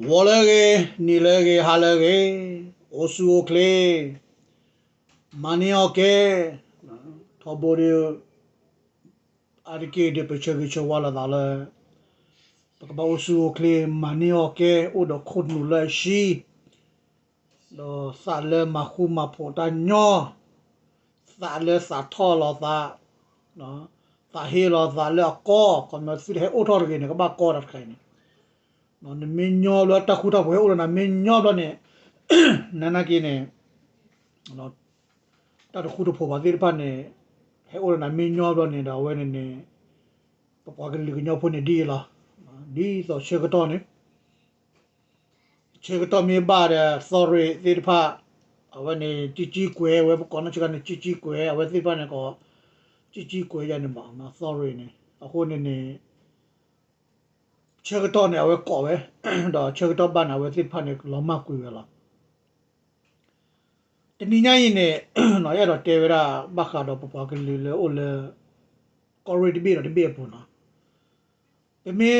ဝလကေနီလကေဟာလကေအိုဆူအိုကလေမနီယောကေထောဘောရီအာရကေဒီပချေကေချဝလာဒါလေပကဘောဆူအိုကလေမနီယောကေအိုဒခုဒနူလရှိလောဆာလေမခုမဖောတာညောဆာလေဆာထောလောသာနော်ဆာဟေလောဆာလေကောကမစစ်ဟေအိုထောရကေနေကဘာကောရခိုင်နေ နော်နမင်းညောလတခုတော့ဘွဲဦးနမင်းညောတော့နေနနကင်းနေနော်တတခုတော့ဖို့ပါသေးပါနေဟဲဦးနမင်းညောတော့နေတာဝဲနေနေပပကလေးကညောဖို့နေဒီလားဒီဆိုရှေကတော့နေရှေကတော့မြေပါတဲ့ sorry သေးပါအဝနေជីជីကွယ်ဝဲကောနချကနေជីជីကွယ်အဝဲသေးပါနေကောជីជីကွယ်ရနေမှာနော် sorry နေအခုနေနေ ချက်ကတော့နေအဝဲကော်ပဲတော့ချက်ကတော့ဘာနာဝဲစစ်ဖတ်နေလောမကွေပဲလားတနည်းညရင်နဲ့နော်ရတော့တေဝရဘခါတော့ပပကလေးလေအိုလေကော်ရီတဘီတော့တဘီပေါ်နော်ပမေ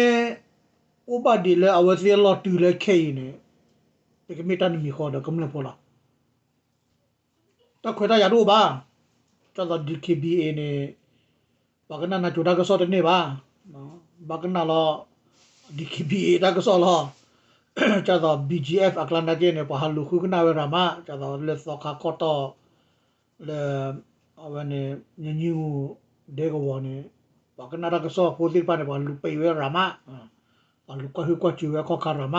ဥပဒီလေအဝဲစီလော်တူလေခဲရင်နဲ့ပကမေတန်မီခေါ်တော့ကမလပေါ်လားတော့ခွေတာရတော့ပါကျော်တော့ DKBA နဲ့ဘာကနာနာကြိုတာကစောတဲ့နေပါနော်ဘာကနာလော DKBA တာကစောလောကျတော့ BGF အကလန်ဒါကျနေပါဟလူခုကနာဝရမကျတော့လက်စောခါကောတော့လေအဝနေညညူဒေကဝနေပါကနာတာကစောဖိုတိပါနေပါလူပေဝရမအလူကဟကချူရခခရမ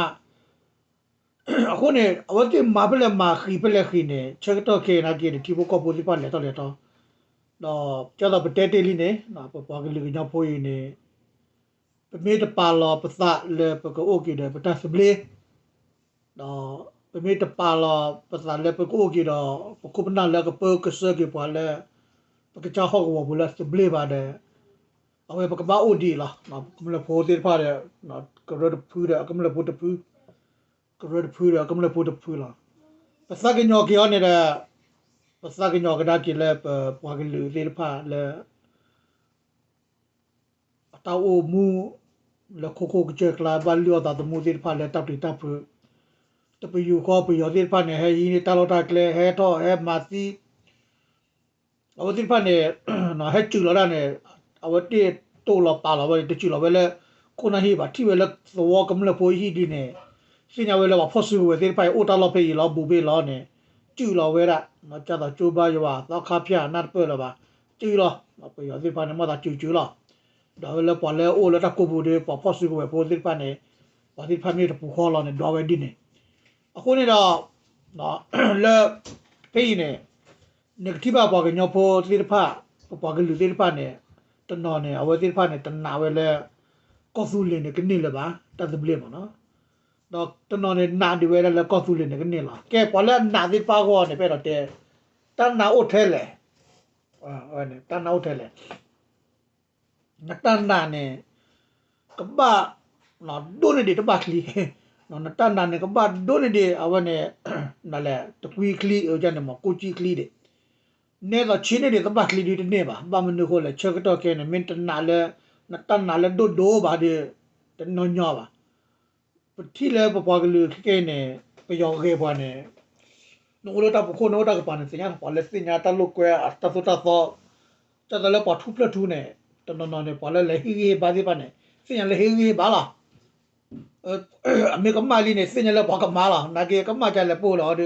အခုနေအဝတိမပလက်မခီပလက်ခီနေချက်တော့ကေနာကေတီဘကောပိုတိပါလေတော့လေတော့တော့ကျတော့ပတဲတေလီနေနော်ပပကလေးကညဖိုးနေ ပမေတပါလောပသလေပကအိုကီဒပတစဘလေတော့ပမေတပါလောပသလေပကအိုကီတော့ပကုပနာလေကပကစကေပါလေပကချာဟောကဝဘူလာစဘလေပါတယ်အဝဲပကဘာအိုဒီလာနော်ကမလဖိုတေပါတဲ့နော်ကရဒဖူးတဲ့ကမလဖိုတဖူးကရဒဖူးတဲ့ကမလဖိုတဖူးလာပစကညောကီယောနေတဲ့ပစကညောကဒါကီလေပပွားကလူသေးဖာလေအတောအိုမူ le koko ke kla ba lio da de mudir pha le tap ti tap te pu yu ko pu yo dir pha ne he yi ni ta lo ta kle he to he ma ti aw dir pha ne na he chu lo da ne aw ti to lo pa lo ba ti chu lo ba le ko na hi ba ti we le so wo kam le pho hi di ne sin ya we le ba pho su we dir pha o ta lo phe yi lo bu be lo ne ကျူလောဝဲရမကြတော့ကျိုးပါရွာတော့ခါပြနတ်ပွဲလောပါကျူလောမပယောဒီပါနေမတာကျူကျူလော ဒါဝဲလေပေါ်လေအိုလတကိုဘူးဒီပေါ်ဖို့စုကိုပဲပိုစစ်ပါနေဘာဒီဖမ်းနေတဲ့ပူခေါ်လောနေဒေါ်ဝဲဒီနေအခုနေတော့နော်လေဖေးနေ negative ပါကညောဖို့စစ်ဖာပေါ်ကလူစစ်ဖာနေတနော်နေအဝဲစစ်ဖာနေတနာဝဲလေကောဆူလင်းနေကနေလေပါတတ်ပလေမနော်တော့တနော်နေနာဒီဝဲလေကောဆူလင်းနေကနေလားကဲပေါ်လေနာဒီပါကောနေပဲတော့တဲ့တနာအိုထဲလေအာဟဲ့နေတနာအိုထဲလေ natanda ne kaba na done de taba kli no natanda ne kaba done de awane na le tqui kli o jane mo ko chi kli de ne ga chine de taba kli de ne ba ba mnu ko le chek to ke ne min na le natanda le do do ba de de no nya ba ပတိလေပပကလူခဲနေပယောခဲပွားနေနိုလိုတာပခိုနိုတာကပန်စညာပလက်စညာတလုကွဲအတသုတသောတတလေပထုပလထုနေ တနော်နော်နဲ့ပါလဲလေဟီဟီဘာဒီပါနဲ့စင်ရလေဟီဟီဘာလားအမေကမလီနဲ့စင်ရလေဘာကမာလားနာကေကမကြလေပို့လို့ဒီ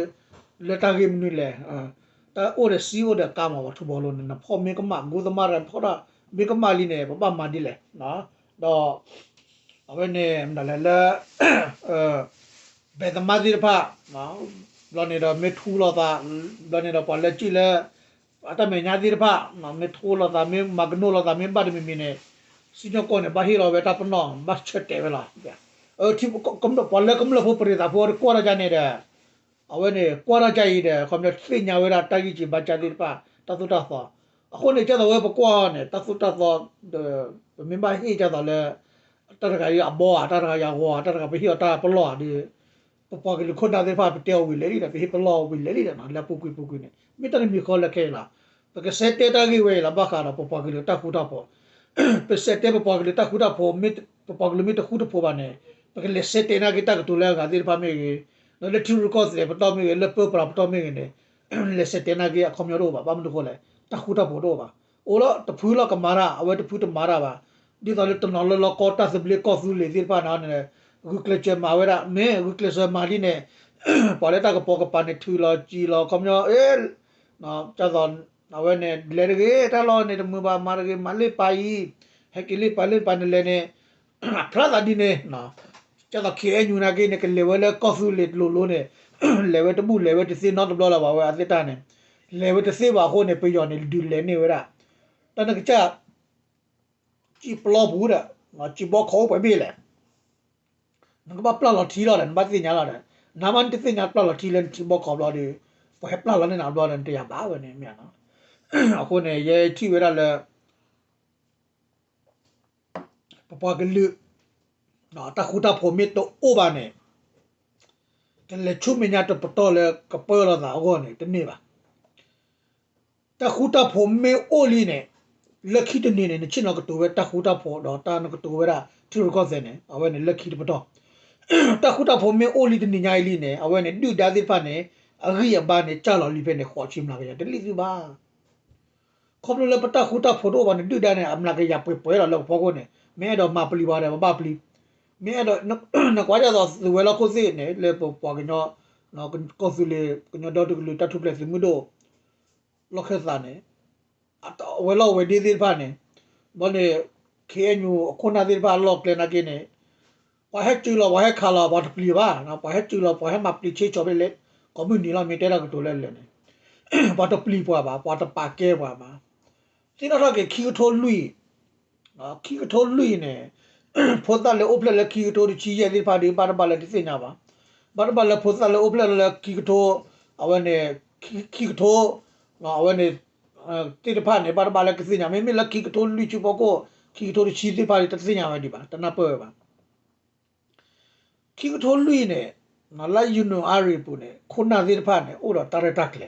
လက်တာဂိမနူလေအာတာအိုရစီအိုဒကာမဝထဘောလို့နဖောမေကမဂူသမရဖောတာမေကမလီနဲ့ဘဘမာဒီလေနော်တော့အဝနေမနလေလေအဲဘယ်သမဒီဖာနော်လောနေတော့မေထူလောတာလောနေတော့ပါလက်ကြည့်လေ ata me nya dir pa na me thola ta me magno la ta me ba de me ne sinyo ko ne ba hi ro be ta pno ba chete be la ya o thi kom do pa le kom le pho pri ta pho ko ra ja ne de awe ne ko ra ja yi de kom ne thi nya we ra ta gi chi ba cha dir pa ta tu ta fa အခုနေကြတော့ဝဲပကွာနဲ့တသုတသောမင်းပါဟိကြတော့လေတရကရအဘောတရကရဟောတရကဘိဟောတာပလောဒီပပကလခွန်တာတဲ့ဖာပတဲဝီလေရီတာဘိဟပလောဝီလေရီတာနော်လပုကွပုကွနေမိတရမီခေါ်လ က်ခဲလား porque sete tagi we la bakara po pagilo ta kuta po pe sete po pagilo ta kuta po mit po pagilo mit kuta po bane porque le sete na kita ke tula ga dir pa me ge no le tu ko se pa to me ge le po pra pa to me ge ne le sete na ge khom yo ro ba ba mu ko le ta khu ta bo do ba o lo ta phu lo ka mara awe ta phu ta mara ba di to le to no lo lo ko ta se ble ko su le dir pa na ne gu kle che ma we ra me gu kle so ma li ne ပေါ်လက်တာကပေါ်ကပါနေထူလောကြည်လောခေါမျိုးအေးနော်ကြတော့ နော်ဝဲနေလေရကေတလောနေမဘာမာရကေမလေးပါဤဟက်ကလေးပါလေးပါနေလေနေဖရာဒါဒီနေနော်ကြတော့ခေညူနာကေနေကလေဝဲလေကောဖူလေလိုလိုနေလေဝဲတဘူးလေဝဲတစီနော်တဘလောလာပါဝဲအစစ်တာနေလေဝဲတစီပါဟိုနေပြယောနေဒူလေနေဝဲတာတနကကြကြည်ပလောဘူးတဲ့နော်ကြည်ဘောခေါ်ပဲပြီလေငါကပလောလောထီလောတယ်မသိညာလောတယ်နာမန်တိညာပလောတီလန်တီဘောကောဘလာဒီပဟပလာလနဲ့နာဘလာတဲ့ရပါဝနေမြန်နော် အခုနေရဲ့တီဝရလဲပပကလူနော်တခုတာဖိုမီတိုအိုဘာနေတလေချုမညာတပတော်လဲကပေါ်လာတာအောနေတနေ့ပါတခုတာဖိုမေအိုလီနေလက်ခိတနေနေချင်တော့ကတိုဝဲတခုတာဖိုတော့တာနကတိုဝဲတာထူရကောစနေအဝဲနေလက်ခိတပတော်တခုတာဖို့မေအိုလီတနေညာလီနေအဝဲနေဒူဒါသစ်ဖာနေအရိယဘာနေကြာလော်လီဖဲနေခေါ်ချိမလာကြတယ်လီစုပါ ခေါပလိုလပတာခုတာဖိုတိုဘာနေဒူဒါနေအမလာကြရပွဲပွဲတော့လောက်ဖို့ကိုနေမဲတော့မပလီပါတယ်မပပလီမဲတော့နကွာကြတော့ဝဲလောက်ကိုစိနေလေပေါ်ပေါ်ကညောနော်ကောဖီလေကညောတော့တူလူတထုပလက်စမှုတော့လောက်ခက်စားနေအတော့ဝဲလောက်ဝဲဒီသစ်ဖာနေဘာနေခေညူအခုနာသစ်ဖာလောက်လေနာကိနေပဟက်ကျူလောပဟက်ခါလောဘာတပလီပါနော်ပဟက်ကျူလောပဟက်မပလီချေချောပဲလေကွန်မြူနီလောမီတဲလာကတိုလဲလဲနေဘာတပလီပွားပါဘာတပါကဲပွားပါ စင်တော့ကခီထိုလွီနော်ခီထိုလွီနေဖိုတာလေအိုပလက်လေခီထိုချီရဲ့ဒီပါဒီပါပါလေဒီစညာပါဘာပါလေဖိုတာလေအိုပလက်လေခီထိုအဝနေခီထိုနော်အဝနေတိတဖာနေပါပါလေကစညာမေမေလခီထိုလွီချူပိုကိုခီထိုချီဒီပါဒီတစညာပဲဒီပါတနပွဲပါခိကထိုလွိနေနလာယူနိုအာရီပူနေခုနာဒီဖာနေဥတော့တာရတက်လေ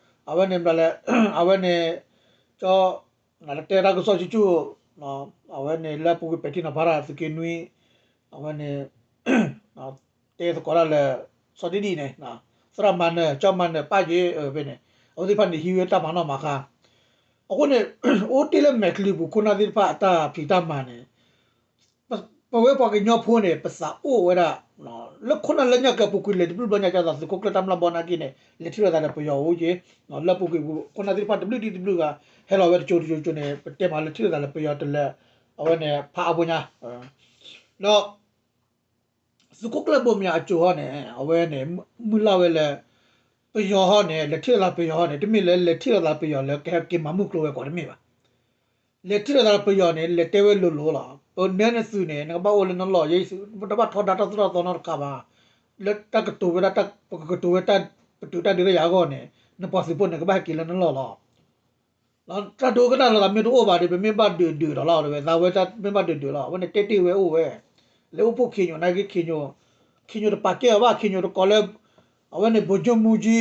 စကိုကလရှိလေအနေစကိုကလဘောချာဟဲစကိုကလဂျော်နီနော် WDW လက်လက်အဝဲနေဘဂျတ်ထေမစကုကလထေမတော့အဝဲနေအမာသီဖာတော့ချောအဝဲနေဘလဲအဝဲနေချောငါတဲရာကစောချူနော်အဝဲနေလက်ပူပတိနာဘာရာစကေနွီအဝဲနေနော်တဲစကောလာလေစောဒီဒီနေနော်စရမန်နေချောမန်နေပါကြီးဘယ်နေအဒီဖန်ဒီဟီဝတာမနောမခါအခုနေအိုတီလမက်ကလီဘူးခုနာဒီဖာတာဖီတာမန်နေ ပဝဲပကညောဖုန်နေပစာအိုဝရနော်လခုနလညကပုကုလေဒီပလညကသာစကိုကလတမ်လဘောနာကိနေလက်ထရတာပယောဝကြီးနော်လပုကုခုနဒီပတ် WDW ကဟဲလောဝဲချိုချိုချိုနေတဲမလက်ထရတာပယောတလက်အဝဲနေဖာအပညာနော်စကိုကလဘောမြအချိုဟောနေအဝဲနေမူလာဝဲလေပယောဟောနေလက်ထရလာပယောဟောနေတမိလဲလက်ထရလာပယောလဲကဲကေမမှုကလောဝဲကောတမိပါလက်ထရလာပယောနေလက်တဲဝဲလိုလိုလား o nene su ne na ba o le no lo ye su ta ba tho da ta tra to no ka ba le ta ka tu ba ta ka tu ta tu ta de ya go ne na pa si po ne ka ba ki le no lo lo lo ta do ka na la me do o ba de me ba de de lo lo de da we ta me ba de de lo we ne te te we o we le o po ki nyo na ki ki nyo ki nyo de pa ke ba ki nyo de ko le awen ne bojo mu ji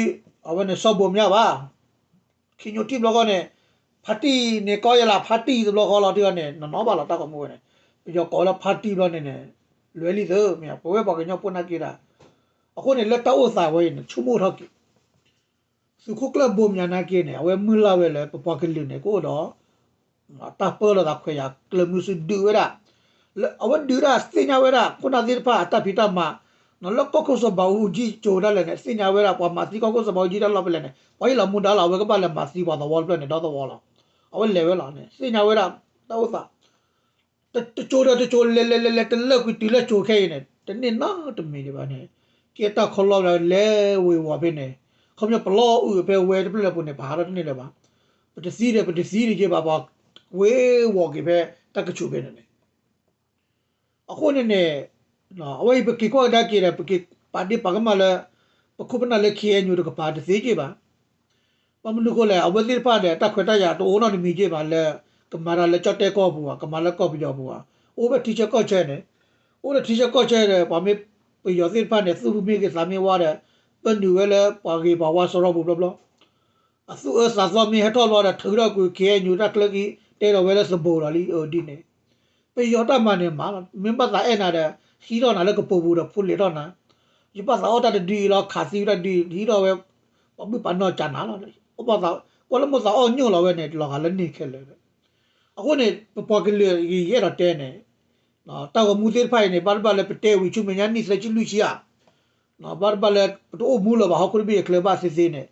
awen ne so bo mya ba ki nyo ti lo ko ne ဖတ်တီနေကောရလာဖတ်တီသလိုခေါ်လာတိကနေနော်ပါလာတောက်မှုဝင်တယ် လီသောမြဘဝဘောကညပုနာကိရာအခုနေလက်တော့စာဝဲနေချုမိုထောက်ကိစုခုကလဘုံညာနာကိနေအဝဲမူလာဝဲလေပပကလီနေကိုတော့တာပေါ်လာခွေရကလမှုစုဒူဝရအဝဒူရာစညာဝရခုနာဒီဖာတာပိတမနော်လကောကိုစဘာဦးကြီးချိုရလည်းနေစညာဝရပွားမစီကောကိုစဘာဦးကြီးတော့လည်းနေဝိုင်းလာမူဒါလာဝဲကပါလည်းမစီပွားတော့ဝေါ်ပြနေတော့တော့ဝေါ်လာအဝဲလေဝဲလာနေစညာဝရတော့စာ တချို့တချို့လဲလဲလဲလဲတလက်ကွတီလက်ချိုခဲနေတနေ့နာတမီဒီပါနေကေတာခလောလဲဝေဝါပဲနေခမပလောဥပဲဝဲတပလက်ပုန်နေဘာရနေလဲပါပတစီရပတစီရကေပါပါဝေဝောကေပဲတကချိုပဲနေအခုနေနေနော်အဝိပကိကောဒါကိရပကိပါဒီပကမလာပခုပနာလေခေညူတကပါတစေကြပါပမလူကိုလေအဝတိဖတဲ့တက်ခွတရတိုးနော်မီကြပါလေကမာရလေချတ်တဲ့ကောဘူးကမာလကောပြီးတော့ ဘူးအိုးပဲတီချာကောချဲနေအိုးလေတီချာကောချဲတယ်ပါမေပယောတိဖတဲ့သူ့မိကစာမေဝါတဲ့ပန်တူဝဲလေပါကေပါဝါဆောရဘူးဘလဘလအသူအစာသောမီဟတော်လောတဲ့ထူရကူခေညူတက်ကလကီတဲတော်ဝဲလေစဘောရလီအိုဒီနေပယောတမနေမှာမင်းပတ်သာအဲ့နာတဲ့ဟီတော့နာလည်းကပူပူတော့ဖုလေတော့နာဒီပတ်သာအော်တာဒီလောခါစီရဒီဒီတော့ဝဲပပပနောချာနာလောဥပသာကောလမသာအောညိုလောဝဲနေလောကလည်းနေခဲလေ အခုနေပပကလေးရရတဲ့နေနော်တောက်မူသေးဖိုင်နေဘာဘာလည်းပတဲဝီချုမညာနိစချလူချီယာနော်ဘာဘာလည်းတိုးမူလောဘာဟောကရဘီကလဘာစစ်စစ်နေ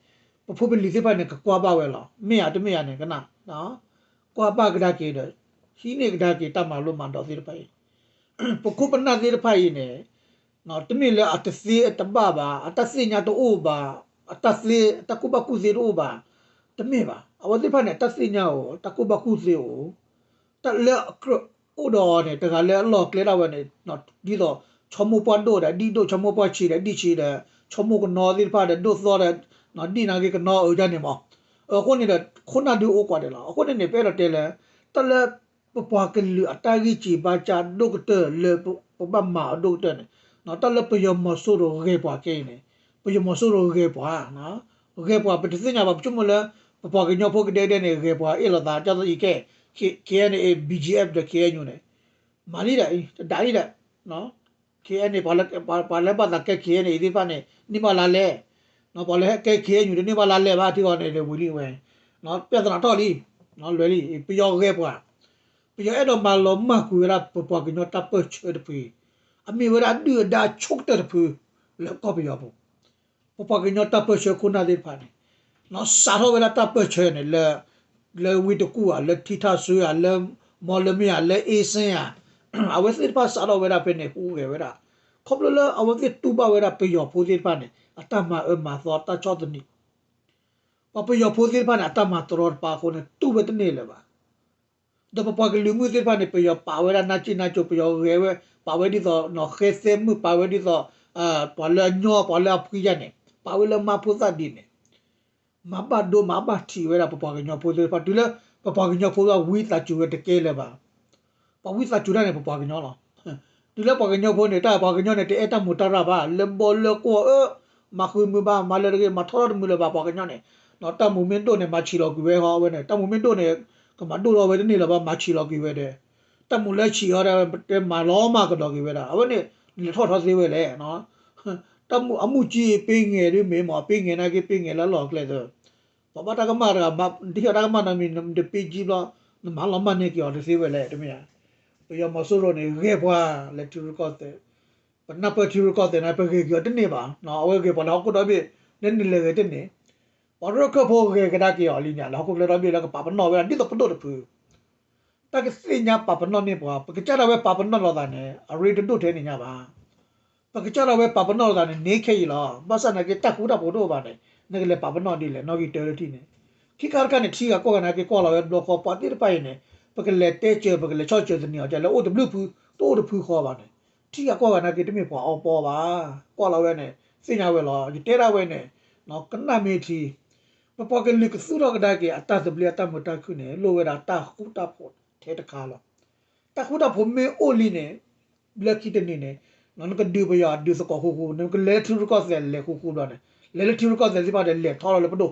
ပဖုပလီစစ်ဖိုင်နေကွာပါဝဲလောမေရတမေရနေကနာနော်ကွာပါကဒါကေတော့ရှိနေကဒါကေတမလို့မန်တော်သေးဖိုင်ပခုပနာသေးဖိုင်နေနော်တမီလေအတစီအတဘဘာအတစီညာတိုးဘာအတစီတကုဘကုဇီရိုဘာ တမေပါအဝတိဖာနဲ့တစီညာကိုတကုဘကုဇီကိုတလေကရဥတော်နဲ့တကလည်းလော့ကလေးတော့နဲ့နော်ဒီတော့ချမပွန်တို့တဲ့ဒီတို့ချမပွားချီတဲ့ဒီချီတဲ့ချမကနော်ဒီဖာတဲ့တို့သောတဲ့နော်ဒီနာကေကနော်အကြနေမောအခုနေတဲ့ခုနဒူအိုကွာတယ်လားအခုနေပဲတော့တယ်လေတလေပပွားကလူအတာကြီးချီပါချာဒုကတလေပပမဒုကတနော်တလေပယမဆိုးရောရေပွားကင်းနေပယမဆိုးရောရေပွားနော်ရေပွားပတစညာဘာချမလဲ ပပွားကညောဖို့ကတဲ့တဲ့နေရေပွားအဲ့လိုသားကျတော့ဤကဲ KNA BGF တဲ့ KNU နဲ့မာလီတဲ့ဒါရီတဲ့နော် KNA ဘာလဲဘာလဲဘာသာကဲ KNA ဒီပါနဲ့နိမလာလဲနော်ဘာလဲကဲ KNU ဒီနိမလာလဲဘာတိကောနေလေဝီလီဝဲနော်ပြဿနာတော့လီနော်လွယ်လီပြောခဲ့ပွားပြောအဲ့တော့မလောမကူရပပကညတာပချေတပီအမေဝရဒူဒါချုပ်တဲ့ပူလောကပြောဘူးပပကညတာပချေခုနာဒီပါနေ နော်စာတော့ဝလာတပ်ပချေနေလေလေဝီတကူအလေတီတာဆူအလေမော်လမီအလေအေးစင်အဝသစ်ပါစာတော့ဝလာပနေဟူကေဝရာခဘလလအဝသစ်တူပါဝရာပေယောပိုသစ်ပါနေအတမအမသောတချောတနီပပယောပိုသစ်ပါနေအတမတော်ပါခုနေတူဝတနေလေပါဒါပပကလူမှုသစ်ပါနေပေယောပါဝရာနာချိနာချိုပေယောရေဝပါဝဒီသောနော်ခေစေမှုပါဝဒီသောအာပလညောပလပူရနေပါဝလမပူသဒီနေ မဘတ်ဒိုမဘတ်တီဝဲတာပပကညောဖိုးစစ်ပါတူလေပပကညောဖိုးကဝီတာချူတကဲလေပါပဝိစာချူရနေပပကညောလားတူလေပကညောဖိုးနေတာပကညောနေတဲ့အဲ့တမူတရပါလေဘောလကိုအမခုမဘာမလရကေမထောရမူလပါပကညောနေနော်တမူမင်းတို့နေမချီတော့ကွေဟောဝဲနေတမူမင်းတို့နေကမတို့တော့ဝဲနေလပါမချီတော့ကွေဝဲတဲ့တမူလက်ချီရတဲ့မလောမကတော့ကွေဝဲတာအဝဲနေလေထောထောသေးဝဲလေနော် တမူအမှုကြီးပေးငယ်တွေမေးမပေးငယ်နာကေပေးငယ်လာလောကလေတော့ပပတာကမာရမဒီရကမနာမီနပီဂျီဘလာမလာမနေကြော်သေးဝဲလေတမယာပယမဆိုရိုနေရေဘွာလက်တူကောတဲ့ပနပတူကောတဲ့နပကေကြောတနေပါနော်အဝဲကေပလောက်ကတော့ပြနေနေလေတဲ့နေဘာရကဖို့ကေကဒါကေအလီညာလောက်ကိုလည်းတော့ပြလောက်ပပနော်ဝဲဒီတော့ပတော့တဖူတကစညာပပနော်နေပွာပကကြတော့ဝဲပပနော်လောတာနေအရီတတို့ထဲနေညာပါပ ကကြတော့ဝဲပပနော်လောတာနေနေခေလောမဆနာကေတက်ခုတော့ဘို့တော့ပါနေနေကလေးပပနော်ဒီလေနော်ကီတယ်တီနေခိကာကနေထီကကောကနာကေကောလာဝဲဘလော့ကောပါတိပိုင်နေပကလေတဲချေပကလေချောချေတနီအကြလေ OW ဖူတိုးတဖူခေါ်ပါနဲ့တီကကောကနာကေတမေပေါ်အောင်ပေါ်ပါကောလာဝဲနဲ့စင်ညာဝဲလောဒီတဲရဝဲနဲ့နော်ကနမေတီပပကလေကစုရကဒါကေအတသပလီအတမတခုနဲ့လိုဝဲတာတာခုတာဖို့ထဲတခါလောတခုတာဖို့မေအိုလီနဲ့ဘလက်ကီတနေနဲ့ နော်ကဒူပယာဒူစကောဟူဟူနော်ကလေထူရကောဆယ်လေခုခုတော့နဲ့လေလေထူရကောဆယ်စီပါတဲ့လေထော်လို့ပဒို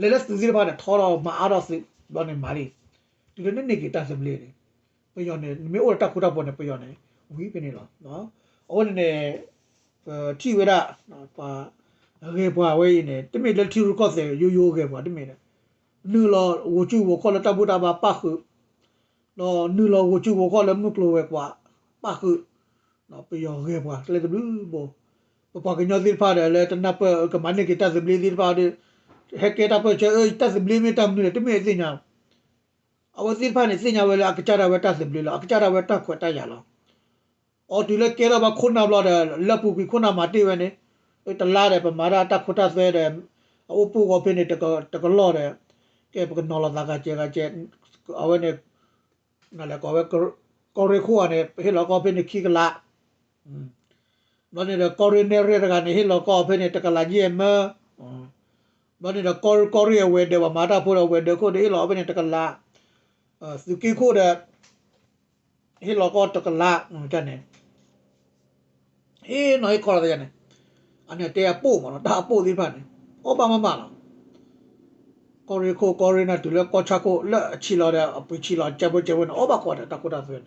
လေလေစူစီပါတဲ့ထော်တော့မအားတော့စီဘာနေမာလီဒီလိုနဲ့နေကတာစပလေးနေပယောနေမေအိုတက်ခုတာပေါ်နေပယောနေဝီးပနေလောနော်အော်နေတီဝရနော်ပါရေပွားဝေးနေတမေလက်တီရကော့စေယိုယိုကေပွားတမေနေနူလောဝချူဝခေါ်လတဘူတာပါပခုနော်နူလော ဝချူဝခေါ်လမှုကလိုဝဲကွာပခုနော်ပယောကေပွားလေတဘူးဘောပပကညောတိဖာတယ်လေတနပ်ကမနိကတစပလေးတိဖာတယ်ဟက်ကေတာပချေတစပလေးမတမ်နူတမေသိညာအဝစီဖာနေစညာဝဲလာအကကြရဝဲတတ်စပလီလာအကကြရဝဲတတ်ခွတ်တရလာအော်ဒီလေကဲတော့ခုနာဘလာလက်ပူပြီးခုနာမတိဝဲနေတလာတယ်ပမာရတတ်ခွတ်တဆွဲတယ်အပူကိုဖိနေတကတကလော့တယ်ကဲပကနော်လာကကြဲကကြဲအဝဲနေနာလည်းကောဝဲကောရခုအနေဟဲ့လောကောဖိနေခိကလာ တလောနေတော့ကော်ရီနေရကနေဟီလောကောဖေနေတကလာကြီးမလောနေတော့ကော်ကော်ရီဝဲတယ်မာတာဖိုရဝဲတယ်ကိုဒီလောဖေနေတကလာစုကီခိုတဲ့ဟီလောကောတကလာတန်နေဟေးနော်ခေါ်ရတယ်အနေတဲပို့မနော်ဒါပို့သေးပါနဲ့ဩပါမမလားကော်ရီကိုကော်ရီနာတူလက်ကောချာကိုလက်ချီလာတဲ့အပချီလာချက်ပွဲချက်ပွဲဩပါခေါ်တယ်တကူတာဆိုရင်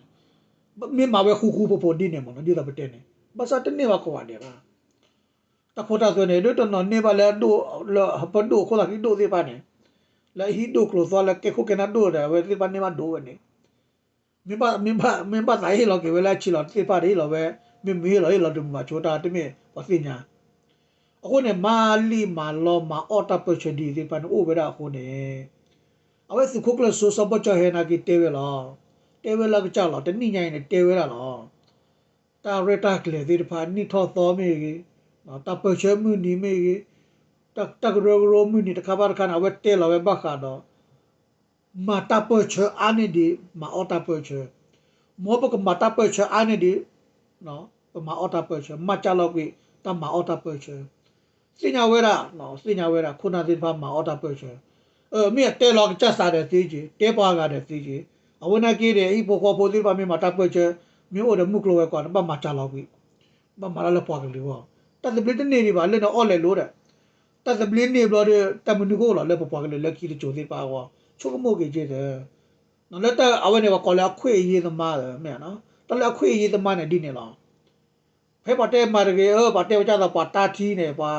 မင်းမဝဲခူခူပို့ပို့ဒီနေမနော်ဒီတော့ပတဲ့နေဘာသာတနေပါခေါ်ရတယ်ကတခုတာဆိုနေတို့တော့နေပါလေတို့ဟပဒိုခေါ်လာဒီတို့သေးပါနဲ့လာဟီဒိုကလောသွားလက်ကေခုကနာတို့တယ်ဝဲသေးပါနေမှာတို့ဝဲနေမင်းပါမင်းပါမင်းပါတိုင်းလောကေဝဲလာချီလာသေးပါလေလောပဲမင်းမေးလောလောတို့မှာချိုတာတမင်ပသိညာအခုနဲ့မာလီမာလောမာအော်တာပချဒီဒီပန်အိုဝဲတာအခုနဲ့အဝဲစုခုကလဆိုစပချဟဲနာကီတေဝဲလော တေဝဲလာကကြောက်လောတနိညာနေတေဝဲလာလောတာရတာကလေဒီဖာနိထောသောမေကြီးနော်တပချမှုနီမေကြီးတတကရရမှုနီတခါပါခနာဝဲတေလောဝဲဘခါတော့မာတပချအာနေဒီမာအော်တာပချမောပကမာတပချအာနေဒီနော်ပမာအော်တာပချမချလောက်ပြီတမာအော်တာပချစညာဝဲတာနော်စညာဝဲတာခုနာသစ်ဖာမာအော်တာပချအဲမြေတဲလောကချက်စားတဲ့သေးကြီးတဲပွားကတဲ့သေးကြီး အဝနာကြီးတဲ့ဤဘောခေါ်ဖို့သစ်ဖာမြေမာတာပချမြို့တဲ့မှုကလောဝဲကွာပမာချလောက်ပြီပမာလာလပွားကလေးဝတတ်ပလစ်နေနေပါလဲနော်အော်လေလို့တဲ့တတ်ပလစ်နေဘလို့တဲ့တမနုကိုလာလဲပွားကလေးလက်ကြီးချိုသေးပါကွာချိုကမို့ကြီးကျတဲ့နော်လက်တဲ့အဝနေကကော်လာခွေရေးသမားတယ်မြတ်နော်တလက်ခွေရေးသမားနဲ့ဒီနေလားဖဲပါတဲမာရကေအပါတဲကြတာပါတာတီနေပါ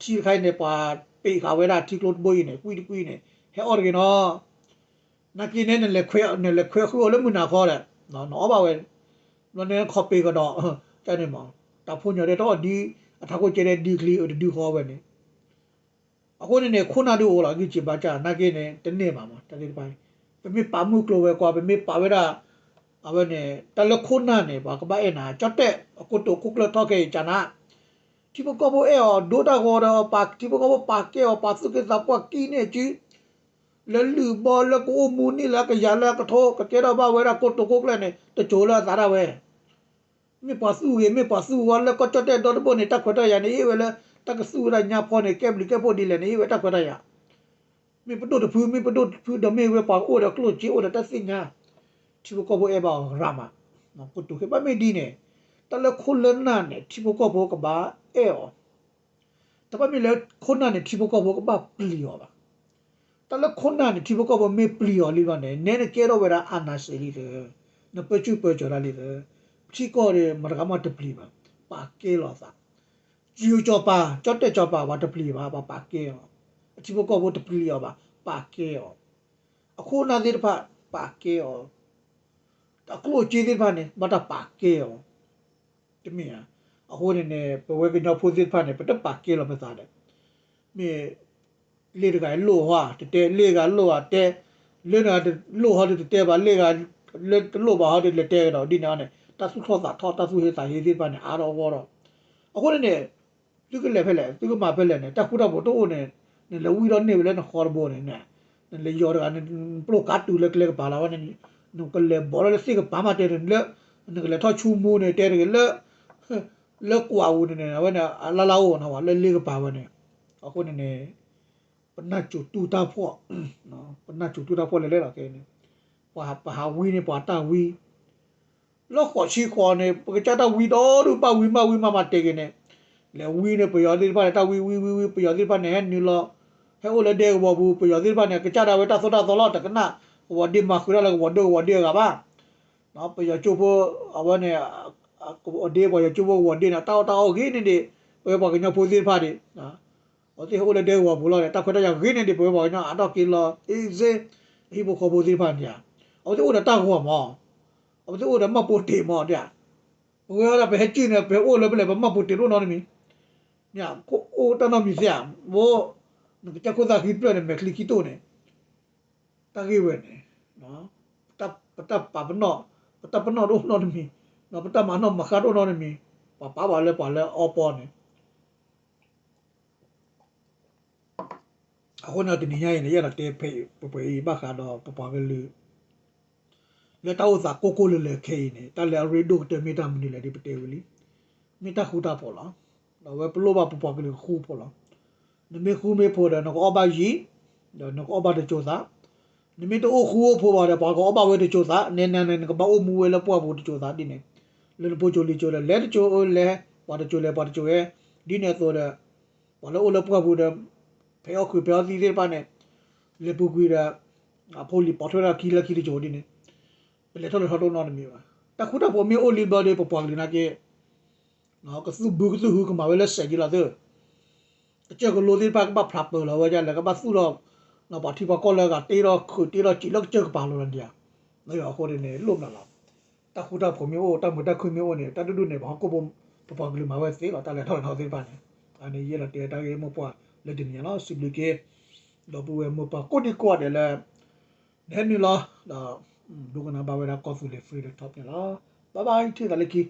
ထီခိုင်းနေပါပေခါဝဲတာထီကလို့ဘွေးနေကွီကွီနေဟဲအော်ရကေနော် နာကင်းနေလက်ခွေနဲ့လက်ခွေခိုးလည်းမနာခေါ်တယ်နော်နော်ပါဝဲနော်နေခေါ်ပေကတော့တဲ့နေမှာတဖုန်ရတဲ့တော့ဒီအထကိုကျတဲ့ဒီကလီဒီခေါ်ပဲနေအခုနေခုနတို့ဟိုလာကြီးချပါကြနာကင်းနေတနေ့မှာမှာတနေ့ပိုင်းပမေပါမှုကလိုပဲကွာပမေပါဝဲတာအဝနေတလခုနာနေပါကဘာအနာချတ်တဲ့အခုတော့ကုကလတော့ကေချနာဒီဘကဘောအေဒိုတာဂောရပါဒီဘကဘောပါကေပါစုကေဇပွားကီနေချီ လလူဘောလကိုမူနီလာကရလာကထောကကေရဘာဝဲရာကိုတကုကလနေတချိုလာသာရဝဲမေပါစုရေမေပါစုဝလကချတဲ့တော့ဘောနေတခွတ်ရနေဝဲလေတကဆူရညာဖောနေကက်ဘလီကပိုဒီလေနေဝဲတခွတ်ရမေပဒိုတဖူမေပဒိုဖူဒမေဝဲပါအိုရကလိုချီအိုရတစင်ညာတီဘကဘောအေဘာရာမနော်ကုတုခေပမေဒီနေတလခုလနာနေတီဘကဘောကဘာအေောတပမေလေခုနာနေတီဘကဘောကဘာပလီယောပါ တလခုနာနေတီဘကဘောမေပလီယောလီပါနေနဲနေကေရောဝရာအာနာစီလီလေနပချူပချရာလီလေချီကောရေမရကမတပလီပါပါကေလောသာဂျီယိုချောပါချော့တက်ချောပါဝါတပလီပါပါပါကေယောအတီဘကဘောတပလီယောပါပါကေယောအခုနာဒီတဖပါကေယောအခုကြည့်သေးပါနဲ့မတပါကေရောတမီးအခုနေနေပဝဲကညဖိုးစစ်ဖာနေပတပါကေလောမစားတယ်မြေ လေတကလို့ဟာတဲလေကလို့ဟာတဲလေကလို့ဟာတဲပါလေကလေလို့ပါဟာတဲတဲတော့ဒီနာနဲ့တဆုခေါ်တာထောတဆုဟေးတာရေးသေးပါနဲ့အားတော့ဘောတော့အခုနေနေသူကလည်းဖက်လေသူကမှဖက်လေနဲ့တခုတော့ဘတော့နေနေလဝီတော့နေလဲခေါ်ဘောနေနဲ့လေရော်ကနေပလိုကတ်တူလက်လက်ပါလာဝနေနုကလေဘောရစီကပါမတဲရလေနကလေထောချူမိုးနေတဲရလေလေကွာဝနေဝနေလာလာဝနော်လေလေကပါဝနေအခုနေ နေပနတ်ချူတူတာဖော့နော်ပနတ်ချူတူတာဖော့လေလေလာကဲနေပါပါဝီနေပါတာဝီလောခေါ်ချီခေါ်နေပကချတာဝီတော့ရူပါဝီမဝီမမတဲကနေလေဝီနေပယောဒီပါတာဝီဝီဝီဝီပယောဒီပါနေနီလောဟဲ့ိုလေဒေဘောဘူးပယောဒီပါနေကချတာဝေတာသောတာသောလောတကနာဝဒီမခရလာဝဒဝဒီကပါနော်ပယချိုဖို့အဝနဲ့အဒီဘောချိုဖို့ဝဒီနာတောက်တောက် အတိဟိုလေဒေဝဘူးလို့တက်ခွတ်ရခင်းနေတယ်ဘယ်ဘောညအတော့ကီလောအေးစေဟိဘခေါ်ဖို့သေးဖားညာအတိဟိုတောက်ဟောမောအတိဟိုမပိုတေမောတဲ့ဘယ်ရဘယ်ကျင်းနေဘယ်အိုလည်းဘယ်မပိုတေလို့နော်မီညာကိုအိုတနမီစရာဘောတခုသာခိပြနေမကလီကီတိုနေတကိဝဲနေနော်တပ်ပတပ်ပါပနောပတပ်ပနောတော့နော်မီနော်ပတပ်မနော်မခါတော့နော်မီပါပါပါလဲပါလဲအော်ပေါ်နေ အခုနော်တင်ညရင်ရရတဲ့ဖေးပပီဘာခါတော့ပပကလူလက်တော့သာကိုကိုလေလေခေနေတလဲရီဒိုတမီတမ်နီလေဒီပတေဝလီမိတခုတာပေါ်လာတော့ဝဲပလိုပါပပကလေးခူပေါ်လာနမေခူမေပေါ်တယ်နော်အဘကြီးတော့နော်အဘတဲ့ကြိုးစားနမေတော့ခူပေါ်ပါတယ်ဘာကောအဘဝဲတဲ့ကြိုးစားနဲနဲနဲကဘာအမူဝဲလပွားဖို့တဲ့ကြိုးစားဒီနေလေပိုချိုလီချိုလဲလက်ချိုလဲဘာတဲ့ချိုလဲဘာတဲ့ ချိုရဲ့ဒီနေတော့တဲ့ဘာလို့လပွားဖို့တဲ့ဖဲအခုပြောစီသေးပါနဲ့လေပူကွေတာအဖိုလီပေါ်ထရာကီလာကီချိုဒီနေလေတော့တော့တော့နော်မြေပါတခုတော့ပေါ်မြေအိုလီဘာတဲ့ပပွားကလေးနာကေနော်ကစုဘူးကစုဟူကမဝဲလက်ဆက်ကြီးလာတဲ့အကျကလိုဒီပါကပါဖပ်လို့လာဝကြလည်းကပါစုတော့နော်ပါတီပါကောလာကတေးတော့ခုတေးတော့ကြည့်လို့ကျကပါလို့ရန်ဒီယာနော်ရခေါ်နေလို့မလားတခုတော့ပေါ်မြေအိုတမတခွမြေအိုနေတတူတူနေဘာကိုပုံပပကလေးမဝဲ le dim ya la su lu ge do bu we mo pa ko di ko de le ne ni la la du ga na ba we la ko fu le free the top ya la bye bye ti da le ki